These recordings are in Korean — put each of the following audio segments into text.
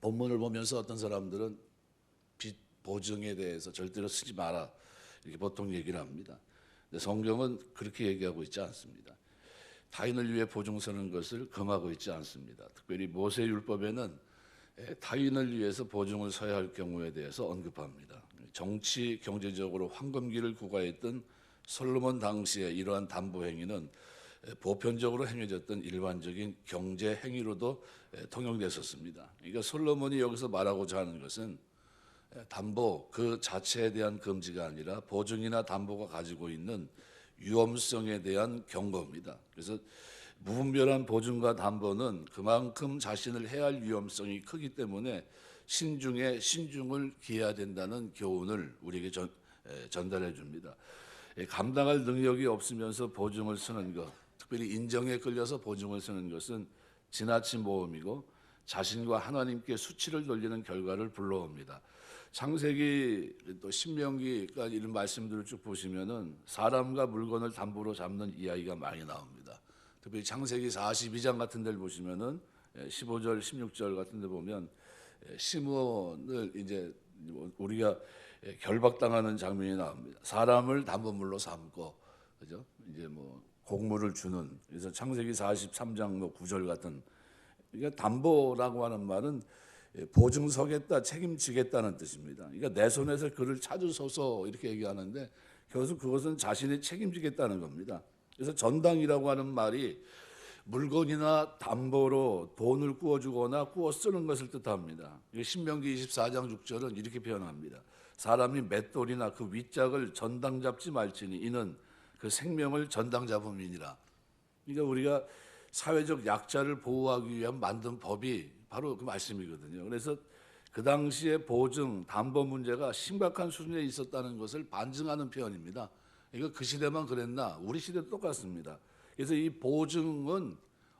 본문을 보면서 어떤 사람들은 빚 보증에 대해서 절대로 쓰지 마라 이렇게 보통 얘기를 합니다. 근데 성경은 그렇게 얘기하고 있지 않습니다. 타인을 위해 보증 서는 것을 금하고 있지 않습니다. 특별히 모세 율법에는 에, 타인을 위해서 보증을 서야 할 경우에 대해서 언급합니다. 정치 경제적으로 황금기를 구가했던 솔로몬 당시에 이러한 담보 행위는 에, 보편적으로 행해졌던 일반적인 경제 행위로도 에, 통용됐었습니다. 그러니까 솔로몬이 여기서 말하고자 하는 것은 에, 담보 그 자체에 대한 금지가 아니라 보증이나 담보가 가지고 있는 위험성에 대한 경고입니다. 그래서 무분별한 보증과 담보는 그만큼 자신을 해할 위험성이 크기 때문에 신중에 신중을 기해야 된다는 교훈을 우리에게 전, 에, 전달해 줍니다. 에, 감당할 능력이 없으면서 보증을 쓰는 것, 특별히 인정에 끌려서 보증을 쓰는 것은 지나친 모험이고 자신과 하나님께 수치를 돌리는 결과를 불러옵니다. 창세기 또 신명기까지 이런 말씀들을 쭉 보시면은 사람과 물건을 담보로 잡는 이야기가 많이 나옵니다. 특별히 창세기 42장 같은 데를 보시면은 15절, 16절 같은 데 보면 시므온을 이제 우리가 결박당하는 장면이 나옵니다. 사람을 담보물로 삼고 그죠? 이제 뭐 곡물을 주는 그래서 창세기 43장 뭐 9절 같은 그러니까 담보라고 하는 말은 보증서겠다, 책임지겠다는 뜻입니다. 그러니까 내 손에서 그를 찾으소서 이렇게 얘기하는데 결국 그것은 자신이 책임지겠다는 겁니다. 그래서 전당이라고 하는 말이 물건이나 담보로 돈을 구워주거나 구워 쓰는 것을 뜻합니다. 신명기 24장 6절은 이렇게 표현합니다. 사람이 맷돌이나 그 윗짝을 전당 잡지 말지니 이는 그 생명을 전당 잡음이니라. 그러니까 우리가 사회적 약자를 보호하기 위한 만든 법이 바로 그 말씀이거든요. 그래서 그 당시에 보증, 담보 문제가 심각한 수준에 있었다는 것을 반증하는 표현입니다. 이거 그 시대만 그랬나? 우리 시대도 똑같습니다. 그래서 이 보증은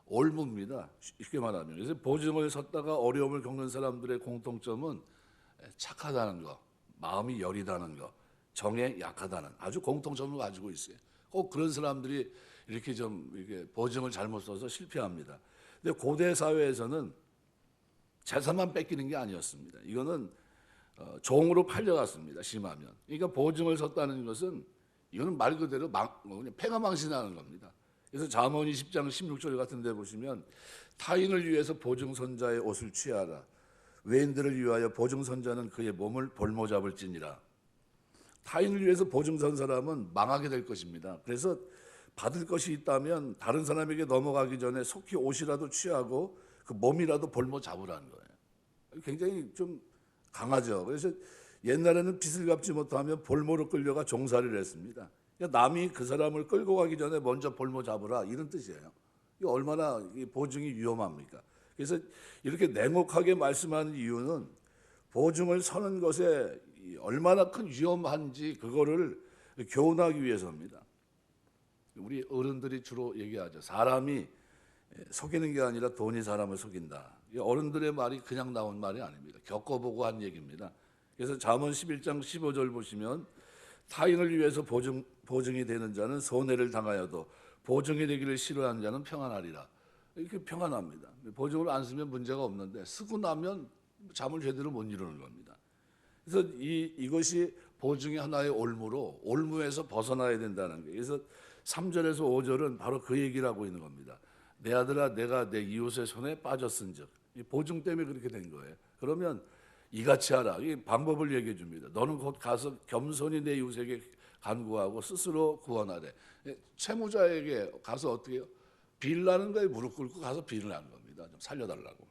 올무입니다. 쉽게 말하면. 그래서 보증을 섰다가 어려움을 겪는 사람들의 공통점은 착하다는 거, 마음이 여리다는 거, 정에 약하다는 아주 공통점을 가지고 있어요. 꼭 그런 사람들이 이렇게 좀 이렇게 보증을 잘못 써서 실패합니다. 근데 고대 사회에서는 재산만 뺏기는 게 아니었습니다. 이거는 어, 종으로 팔려갔습니다. 심하면. 그러니까 보증을 섰다는 것은 이거는 말 그대로 망, 뭐 그냥 폐가 망신하는 겁니다. 그래서 잠언 20장 16절 같은 데 보시면 타인을 위해서 보증선자의 옷을 취하라. 외인들을 위하여 보증선자는 그의 몸을 볼모 잡을지니라. 타인을 위해서 보증 선 사람은 망하게 될 것입니다. 그래서 받을 것이 있다면 다른 사람에게 넘어가기 전에 속히 옷이라도 취하고 그 몸이라도 볼모 잡으라는 거예요. 굉장히 좀 강하죠. 그래서 옛날에는 빚을 갚지 못하면 볼모로 끌려가 종살이를 했습니다. 그러니까 남이 그 사람을 끌고 가기 전에 먼저 볼모 잡으라 이런 뜻이에요. 이 얼마나 이 보증이 위험합니까? 그래서 이렇게 냉혹하게 말씀하는 이유는 보증을 서는 것에 얼마나 큰 위험한지 그거를 교훈하기 위해서입니다. 우리 어른들이 주로 얘기하죠. 사람이 속이는 게 아니라 돈이 사람을 속인다. 이 어른들의 말이 그냥 나온 말이 아닙니다. 겪어보고 한 얘기입니다. 그래서 잠언 11장 15절 보시면 타인을 위해서 보증, 보증이 되는 자는 손해를 당하여도 보증이 되기를 싫어하는 자는 평안하리라. 이렇게 평안합니다. 보증을 안 쓰면 문제가 없는데 쓰고 나면 잠을 제대로 못 이루는 겁니다. 그래서 이, 이것이 보증의 하나의 올무로 올무에서 벗어나야 된다는 거예요. 그래서 3절에서 5절은 바로 그 얘기를 하고 있는 겁니다. 내 아들아 내가 내 이웃의 손에 빠졌은즉 이 보증 때문에 그렇게 된 거예요. 그러면 이같이 하라. 이 방법을 얘기해 줍니다. 너는 곧 가서 겸손히 내 이웃에게 간구하고 스스로 구원하래. 채무자에게 가서 어떻게 해요? 빌라는 거에 무릎 꿇고 가서 빌을 하는 겁니다. 좀 살려달라고.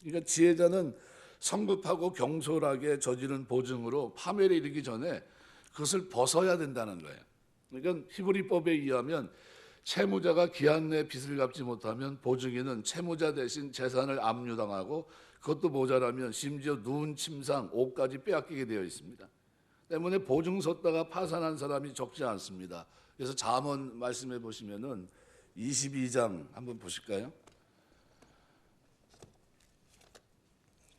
그러니까 지혜자는 성급하고 경솔하게 저지른 보증으로 파멸에 이르기 전에 그것을 벗어야 된다는 거예요. 그러니까 히브리법에 의하면 채무자가 기한 내 빚을 갚지 못하면 보증인은 채무자 대신 재산을 압류당하고 그것도 모자라면 심지어 누운 침상, 옷까지 빼앗기게 되어 있습니다. 때문에 보증 섰다가 파산한 사람이 적지 않습니다. 그래서 잠언 말씀해 보시면은 22장 한번 보실까요?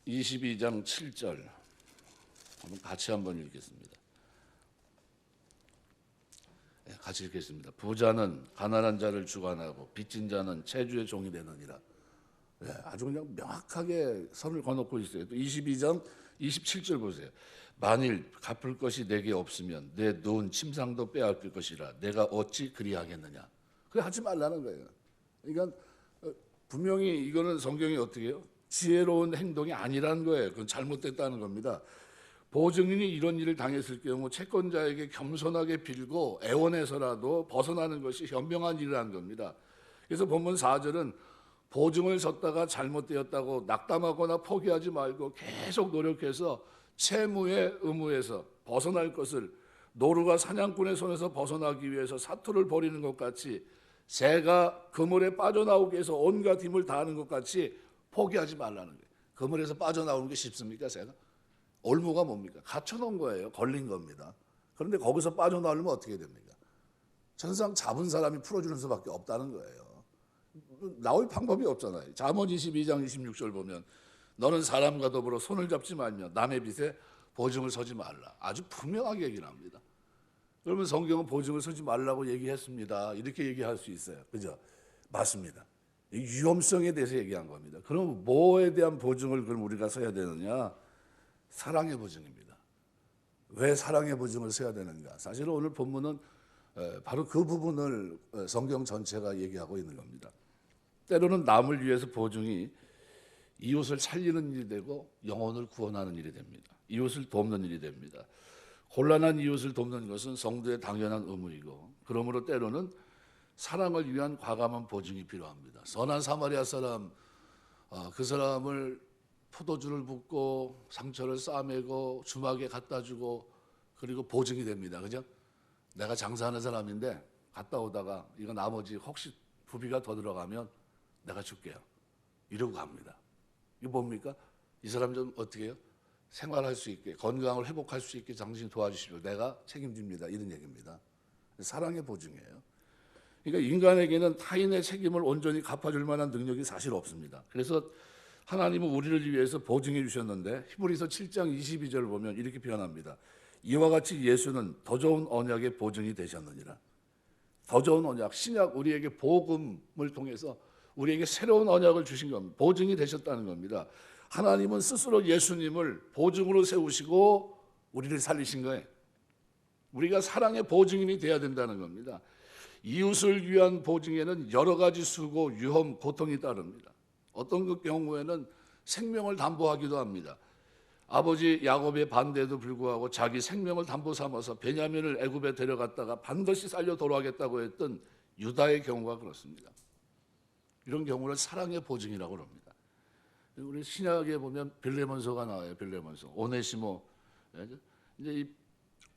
22장 7절 한번 같이 한번 읽겠습니다. 네, 같이 읽겠습니다. 부자는 가난한 자를 주관하고 빚진 자는 체주의 종이 되느니라. 네, 아주 그냥 명확하게 선을 거놓고 있어요. 또 22장 27절 보세요. 만일 갚을 것이 내게 없으면 내눈 침상도 빼앗길 것이라 내가 어찌 그리하겠느냐. 그래 하지 말라는 거예요. 그러니까 어, 분명히 이거는 성경이 어떻게 해요? 지혜로운 행동이 아니라는 거예요. 그건 잘못됐다는 겁니다. 보증인이 이런 일을 당했을 경우 채권자에게 겸손하게 빌고 애원해서라도 벗어나는 것이 현명한 일이라는 겁니다. 그래서 본문 4절은 보증을 섰다가 잘못되었다고 낙담하거나 포기하지 말고 계속 노력해서 채무의 의무에서 벗어날 것을 노루가 사냥꾼의 손에서 벗어나기 위해서 사투를 벌이는 것 같이 새가 그물에 빠져나오기 위해서 온갖 힘을 다하는 것 같이 포기하지 말라는 거예요. 그물에서 빠져나오는 게 쉽습니까, 새가? 올무가 뭡니까? 갇혀놓은 거예요. 걸린 겁니다. 그런데 거기서 빠져나오려면 어떻게 됩니까? 천상 잡은 사람이 풀어주는 수밖에 없다는 거예요. 나올 방법이 없잖아요. 잠언 22장 26절 보면 너는 사람과 더불어 손을 잡지 말며 남의 빚에 보증을 서지 말라. 아주 분명하게 얘기를 합니다. 그러면 성경은 보증을 서지 말라고 얘기했습니다. 이렇게 얘기할 수 있어요. 그죠? 맞습니다. 이 위험성에 대해서 얘기한 겁니다. 그럼 뭐에 대한 보증을 그럼 우리가 서야 되느냐? 사랑의 보증입니다. 왜 사랑의 보증을 서야 되는가? 사실은 오늘 본문은 에, 바로 그 부분을 에, 성경 전체가 얘기하고 있는 겁니다. 때로는 남을 위해서 보증이 이웃을 살리는 일이 되고 영혼을 구원하는 일이 됩니다. 이웃을 돕는 일이 됩니다. 곤란한 이웃을 돕는 것은 성도의 당연한 의무이고 그러므로 때로는 사랑을 위한 과감한 보증이 필요합니다. 선한 사마리아 사람 어, 그 사람을 포도주를 붓고 상처를 싸매고 주막에 갖다 주고 그리고 보증이 됩니다. 그죠? 내가 장사하는 사람인데 갔다 오다가 이거 나머지 혹시 부비가 더 들어가면 내가 줄게요. 이러고 갑니다. 이거 뭡니까? 이 사람 좀 어떻게 해요? 생활할 수 있게 건강을 회복할 수 있게 당신이 도와주십시오. 내가 책임집니다. 이런 얘기입니다. 사랑의 보증이에요. 그러니까 인간에게는 타인의 책임을 온전히 갚아줄 만한 능력이 사실 없습니다. 그래서 하나님은 우리를 위해서 보증해 주셨는데 히브리서 7장 22절을 보면 이렇게 표현합니다. 이와 같이 예수는 더 좋은 언약의 보증이 되셨느니라. 더 좋은 언약, 신약 우리에게 복음을 통해서 우리에게 새로운 언약을 주신 겁니다. 보증이 되셨다는 겁니다. 하나님은 스스로 예수님을 보증으로 세우시고 우리를 살리신 거예요. 우리가 사랑의 보증인이 돼야 된다는 겁니다. 이웃을 위한 보증에는 여러 가지 수고, 위험, 고통이 따릅니다. 어떤 그 경우에는 생명을 담보하기도 합니다. 아버지 야곱의 반대에도 불구하고 자기 생명을 담보 삼아서 베냐민을 애굽에 데려갔다가 반드시 살려 돌아가겠다고 했던 유다의 경우가 그렇습니다. 이런 경우를 사랑의 보증이라고 합니다. 우리 신약에 보면 빌레몬서가 나와요. 빌레몬서 오네시모. 예, 이제 이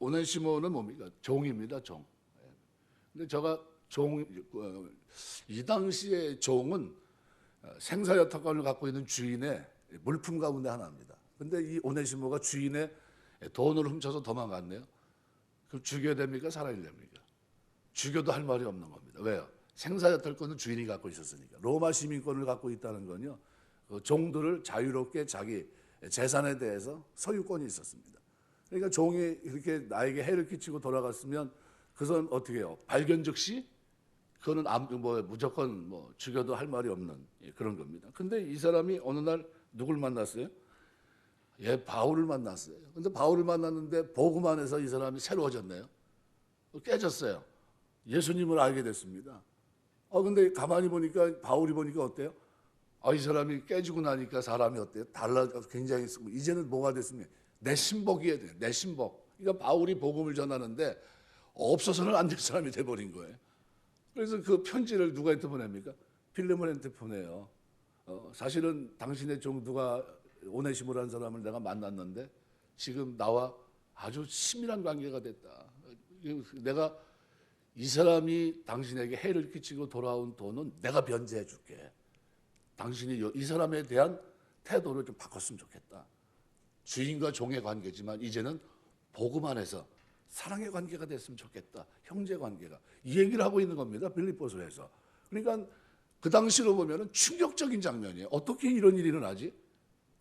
오네시모는 뭡니까? 종입니다. 종. 예. 근데 제가 종, 어, 이 당시에 종은 어, 생사여탈권을 갖고 있는 주인의 물품 가운데 하나입니다. 근데 이 오네시모가 주인의 돈을 훔쳐서 도망갔네요. 그럼 죽여야 됩니까? 살아야 됩니까? 죽여도 할 말이 없는 겁니다. 왜요? 생사 여탈권은 주인이 갖고 있었으니까. 로마 시민권을 갖고 있다는 건요. 그 종들을 자유롭게 자기 재산에 대해서 소유권이 있었습니다. 그러니까 종이 이렇게 나에게 해를 끼치고 돌아갔으면 그것은 어떻게 해요? 발견 즉시 그거는 뭐 무조건 뭐 죽여도 할 말이 없는 예, 그런 겁니다. 근데 이 사람이 어느 날 누굴 만났어요? 예, 바울을 만났어요. 근데 바울을 만났는데 복음 안에서 이 사람이 새로워졌네요. 깨졌어요. 예수님을 알게 됐습니다. 어 근데 가만히 보니까 바울이 보니까 어때요? 아, 이 사람이 깨지고 나니까 사람이 어때요? 달라 굉장히 이제는 뭐가 됐습니까? 내 신복이어야. 내 신복. 그러니까 바울이 복음을 전하는데 없어서는 안 될 사람이 돼 버린 거예요. 그래서 그 편지를 누구한테 보냅니까? 필레몬한테 보내요. 어, 사실은 당신의 종 누가 오네시모라는 사람을 내가 만났는데 지금 나와 아주 친밀한 관계가 됐다. 내가 이 사람이 당신에게 해를 끼치고 돌아온 돈은 내가 변제해 줄게. 당신이 이 사람에 대한 태도를 좀 바꿨으면 좋겠다. 주인과 종의 관계지만 이제는 복음 안에서 사랑의 관계가 됐으면 좋겠다. 형제 관계가. 이 얘기를 하고 있는 겁니다. 빌립보서에서. 그러니까 그 당시로 보면 충격적인 장면이에요. 어떻게 이런 일이 일어나지?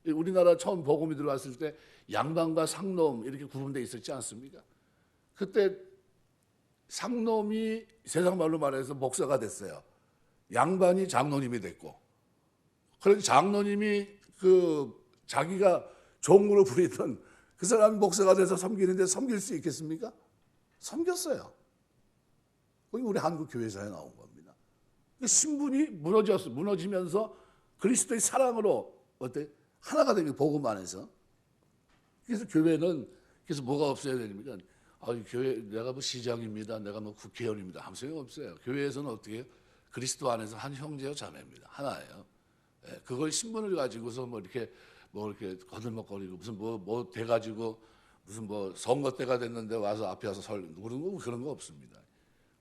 우리나라 처음 복음이 들어왔을 때 양반과 상놈 이렇게 구분되어 있었지 않습니까? 그때 상놈이 세상 말로 말해서 목사가 됐어요. 양반이 장로님이 됐고 그래서 장로님이 그 자기가 종으로 부리던 그 사람이 목사가 돼서 섬기는데 섬길 수 있겠습니까? 섬겼어요. 그게 우리 한국 교회사에 나온 겁니다. 그 신분이 무너졌어. 무너지면서 그리스도의 사랑으로 어때 하나가 되는 복음 안에서. 그래서 교회는 그래서 뭐가 없어야 됩니까? 아, 이 교회 내가 뭐 시장입니다. 내가 뭐 국회의원입니다. 아무 소용 없어요. 교회에서는 어떻게? 그리스도 안에서 한 형제요 자매입니다. 하나예요. 예, 그걸 신분을 가지고서 뭐 이렇게 뭐 이렇게 거들먹거리고 무슨 뭐 뭐 돼가지고 무슨 뭐 선거 때가 됐는데 와서 앞에 와서 설 그런 거 그런 거 없습니다.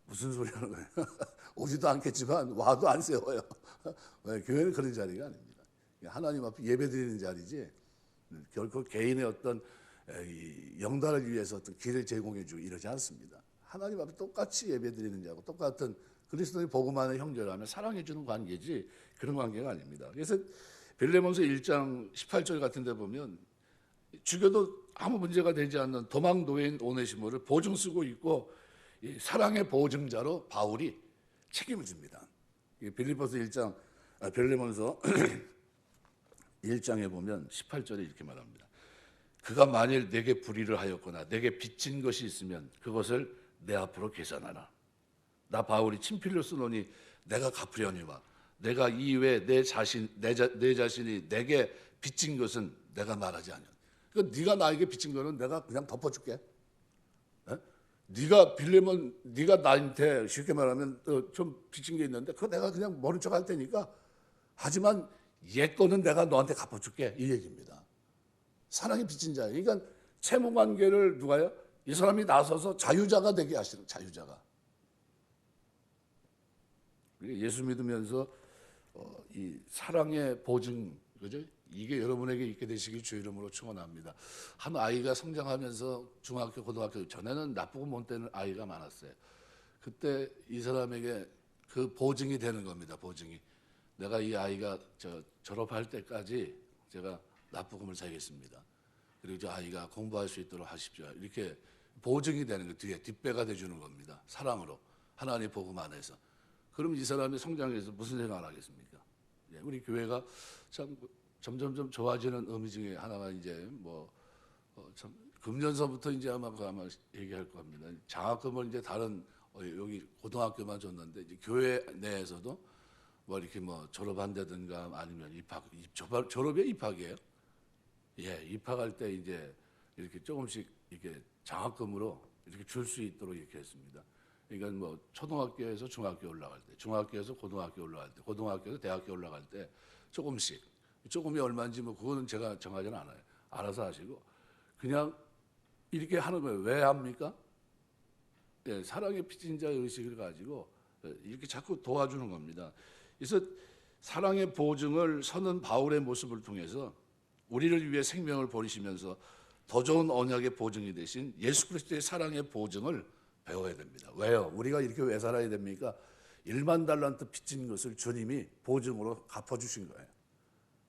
무슨 소리 하는 거예요? 오지도 않겠지만 와도 안 세워요. 왜? 교회는 그런 자리가 아닙니다. 하나님 앞에 예배 드리는 자리지 결코 개인의 어떤 이 영달을 위해서 어떤 길을 제공해 주고 이러지 않습니다. 하나님 앞에 똑같이 예배 드리는 자고 똑같은 그리스도의 복음 안에 형제라면 사랑해 주는 관계지 그런 관계가 아닙니다. 그래서 빌레몬서 1장 18절 같은 데 보면 죽여도 아무 문제가 되지 않는 도망 노예인 오네시모를 보증 쓰고 있고 이 사랑의 보증자로 바울이 책임을 집니다. 이 빌리포스 1장 아, 빌레몬서 1장에 보면 18절에 이렇게 말합니다. 그가 만일 내게 불의를 하였거나 내게 빚진 것이 있으면 그것을 내 앞으로 계산하라. 나 바울이 친필로 쓰노니 내가 갚으려니와 내가 이외에 내 자신 내, 자, 내 자신이 내게 빚진 것은 내가 말하지 않냐. 그러니까 네가 나에게 빚진 거는 내가 그냥 덮어줄게. 에? 네가 빌려면 네가 나한테 쉽게 말하면 어, 좀 빚진 게 있는데 그거 내가 그냥 모른 척 할 테니까 하지만 옛 거는 내가 너한테 갚아줄게 이 얘기입니다. 사랑이 빚진 자. 그러니까 채무 관계를 누가요? 이 사람이 나서서 자유자가 되게 하시는 자유자가. 예수 믿으면서 어, 이 사랑의 보증 그죠? 이게 여러분에게 있게 되시길 주 이름으로 축원합니다. 한 아이가 성장하면서 중학교, 고등학교 전에는 나쁘고 못 되는 아이가 많았어요. 그때 이 사람에게 그 보증이 되는 겁니다. 보증이 내가 이 아이가 저 졸업할 때까지 제가 납부금을 살겠습니다. 그리고 저 아이가 공부할 수 있도록 하십시오. 이렇게 보증이 되는 거 뒤에 뒷배가 돼주는 겁니다. 사랑으로 하나님 복음 안에서. 그럼 이 사람이 성장해서 무슨 생각을 하겠습니까? 예, 우리 교회가 참 점점점 좋아지는 의미 중에 하나가 이제 뭐 어, 참 금년서부터 이제 아마 그 아마 얘기할 겁니다. 장학금을 이제 다른 어, 여기 고등학교만 줬는데 이제 교회 내에서도 뭐 이렇게 뭐 졸업한다든가 아니면 입학 입, 졸업, 졸업에 입학이에요. 예, 입학할 때 이제 이렇게 조금씩 이렇게 장학금으로 이렇게 줄 수 있도록 이렇게 했습니다. 그러니까 뭐 초등학교에서 중학교 올라갈 때, 중학교에서 고등학교 올라갈 때, 고등학교에서 대학교 올라갈 때 조금씩 조금이 얼마인지 뭐 그거는 제가 정하지는 않아요. 알아서 하시고 그냥 이렇게 하는 거예요. 왜 합니까? 예, 사랑의 피진 자 의식을 가지고 예, 이렇게 자꾸 도와주는 겁니다. 그래서 사랑의 보증을 서는 바울의 모습을 통해서 우리를 위해 생명을 버리시면서 더 좋은 언약의 보증이 되신 예수 그리스도의 사랑의 보증을 배워야 됩니다. 왜요? 우리가 이렇게 왜 살아야 됩니까? 1만 달란트 빚진 것을 주님이 보증으로 갚아주신 거예요.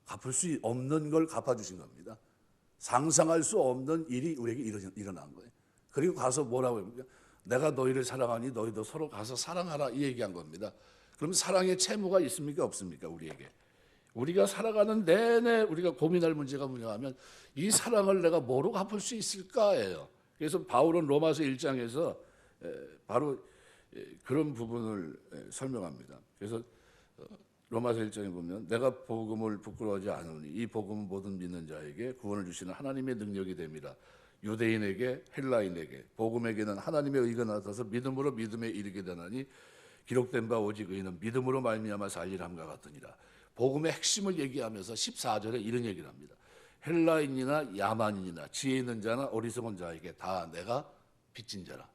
갚을 수 없는 걸 갚아주신 겁니다. 상상할 수 없는 일이 우리에게 일어난 거예요. 그리고 가서 뭐라고 합니까? 내가 너희를 사랑하니 너희도 서로 가서 사랑하라 이 얘기한 겁니다. 그럼 사랑의 채무가 있습니까? 없습니까? 우리에게. 우리가 살아가는 내내 우리가 고민할 문제가 뭐냐 하면 이 사랑을 내가 뭐로 갚을 수 있을까예요. 그래서 바울은 로마서 1장에서 바로 그런 부분을 설명합니다. 그래서 어, 로마서 1장에 보면 내가 복음을 부끄러워하지 않으니 이 복음은 모든 믿는 자에게 구원을 주시는 하나님의 능력이 됩니다. 유대인에게 헬라인에게 복음에게는 하나님의 의가 나타서 믿음으로 믿음에 이르게 되나니 기록된 바 오직 의는 믿음으로 말미암아 살리람과 같으니라. 복음의 핵심을 얘기하면서 14절에 이런 얘기를 합니다. 헬라인이나 야만인이나 지혜 있는 자나 어리석은 자에게 다 내가 빚진 자라.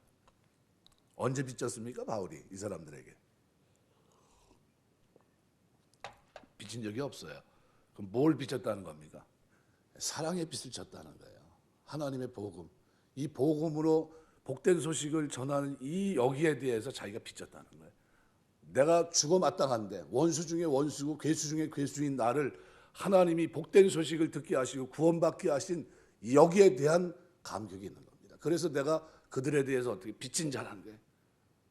언제 빚졌습니까? 바울이 이 사람들에게. 빚진 적이 없어요. 그럼 뭘 빚졌다는 겁니까? 사랑의 빚을 졌다는 거예요. 하나님의 복음. 이 복음으로 복된 소식을 전하는 이 여기에 대해서 자기가 빚졌다는 거예요. 내가 죽어 마땅한데 원수 중에 원수고 괴수 중에 괴수인 나를 하나님이 복된 소식을 듣게 하시고 구원받게 하신 여기에 대한 감격이 있는 겁니다. 그래서 내가 그들에 대해서 어떻게 빚진 자라는 거예요.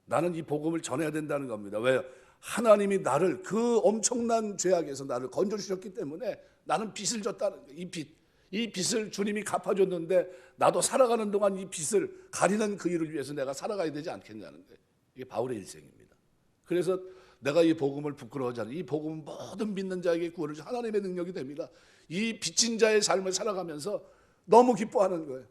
나는 이 복음을 전해야 된다는 겁니다. 왜요? 하나님이 나를 그 엄청난 죄악에서 나를 건져 주셨기 때문에 나는 빚을 졌다는 거예요. 이 빚. 이 빚을 주님이 갚아줬는데 나도 살아가는 동안 이 빚을 가리는 그 일을 위해서 내가 살아가야 되지 않겠냐는 거예요. 이게 바울의 일생입니다. 그래서 내가 이 복음을 부끄러워하지 않아요. 이 복음은 모든 믿는 자에게 구원을 주 하나님의 능력이 됩니다. 이 빚진 자의 삶을 살아가면서 너무 기뻐하는 거예요.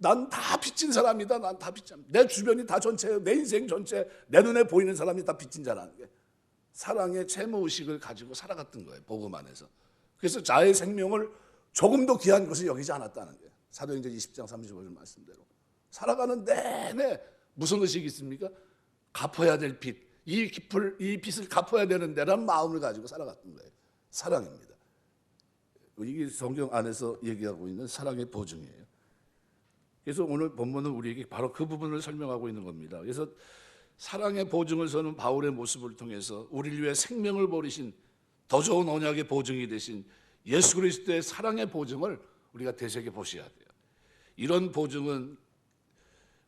난 다 빚진 사람이다. 난 다 빚진. 내 주변이 다 전체예요. 내 인생 전체 내 눈에 보이는 사람이 다 빚진 자라는 게 사랑의 채무 의식을 가지고 살아갔던 거예요. 복음 안에서. 그래서 자의 생명을 조금도 귀한 것을 여기지 않았다는 거예요. 사도행전 20장 35절 말씀대로 살아가는 내내 무슨 의식이 있습니까? 갚아야 될 빚, 이 빚을 이 빚을 갚아야 되는데라는 마음을 가지고 살아갔던 거예요. 사랑입니다. 이게 성경 안에서 얘기하고 있는 사랑의 보증이에요. 그래서 오늘 본문은 우리에게 바로 그 부분을 설명하고 있는 겁니다. 그래서 사랑의 보증을 서는 바울의 모습을 통해서 우리를 위해 생명을 버리신 더 좋은 언약의 보증이 되신 예수 그리스도의 사랑의 보증을 우리가 되새겨 보셔야 돼요. 이런 보증은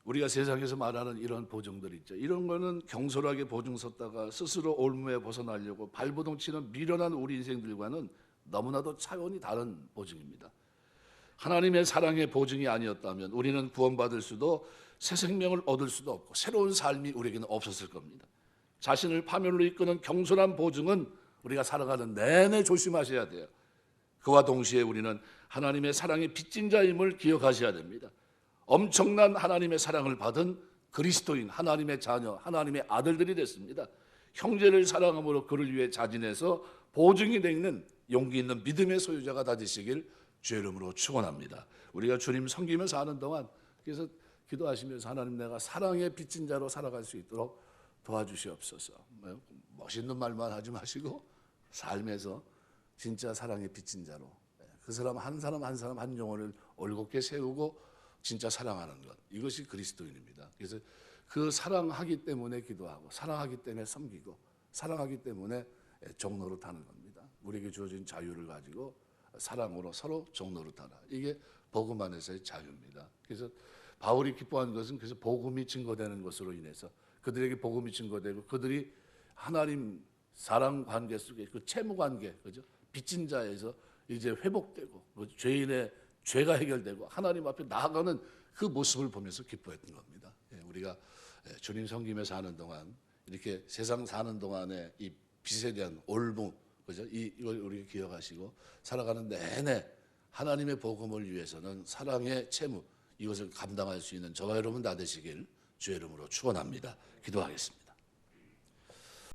우리가 세상에서 말하는 이런 보증들 있죠. 이런 거는 경솔하게 보증 섰다가 스스로 올무에 벗어나려고 발버둥 치는 미련한 우리 인생들과는 너무나도 차원이 다른 보증입니다. 하나님의 사랑의 보증이 아니었다면 우리는 구원받을 수도 새 생명을 얻을 수도 없고 새로운 삶이 우리에게는 없었을 겁니다. 자신을 파멸로 이끄는 경솔한 보증은 우리가 살아가는 내내 조심하셔야 돼요. 그와 동시에 우리는 하나님의 사랑의 빚진 자임을 기억하셔야 됩니다. 엄청난 하나님의 사랑을 받은 그리스도인, 하나님의 자녀, 하나님의 아들들이 됐습니다. 형제를 사랑함으로 그를 위해 자진해서 보증이 되는 용기 있는 믿음의 소유자가 다 되시길 주의 이름으로 축원합니다. 우리가 주님 섬기며 사는 동안 그래서 기도하시면서 하나님 내가 사랑의 빚진 자로 살아갈 수 있도록 도와주시옵소서. 뭐, 멋있는 말만 하지 마시고 삶에서 진짜 사랑의 빚진 자로 그 사람 한 사람 한 사람 한 영혼을 올곧게 세우고 진짜 사랑하는 것 이것이 그리스도인입니다. 그래서 그 사랑하기 때문에 기도하고 사랑하기 때문에 섬기고 사랑하기 때문에 종로로 타는 겁니다. 우리에게 주어진 자유를 가지고 사랑으로 서로 종로로 타라. 이게 복음 안에서의 자유입니다. 그래서 바울이 기뻐한 것은 그래서 복음이 증거되는 것으로 인해서 그들에게 복음이 증거되고 그들이 하나님 사랑 관계 속에 그 채무 관계 그죠 빚진 자에서 이제 회복되고 그 죄인의 죄가 해결되고 하나님 앞에 나아가는 그 모습을 보면서 기뻐했던 겁니다. 예, 우리가 예, 주님 섬김에 사는 동안 이렇게 세상 사는 동안에 이 빚에 대한 올무 그죠 이 이걸 우리 기억하시고 살아가는 내내 하나님의 복음을 위해서는 사랑의 채무 이것을 감당할 수 있는 저와 여러분 다 되시길 주의 이름으로 축원합니다. 기도하겠습니다.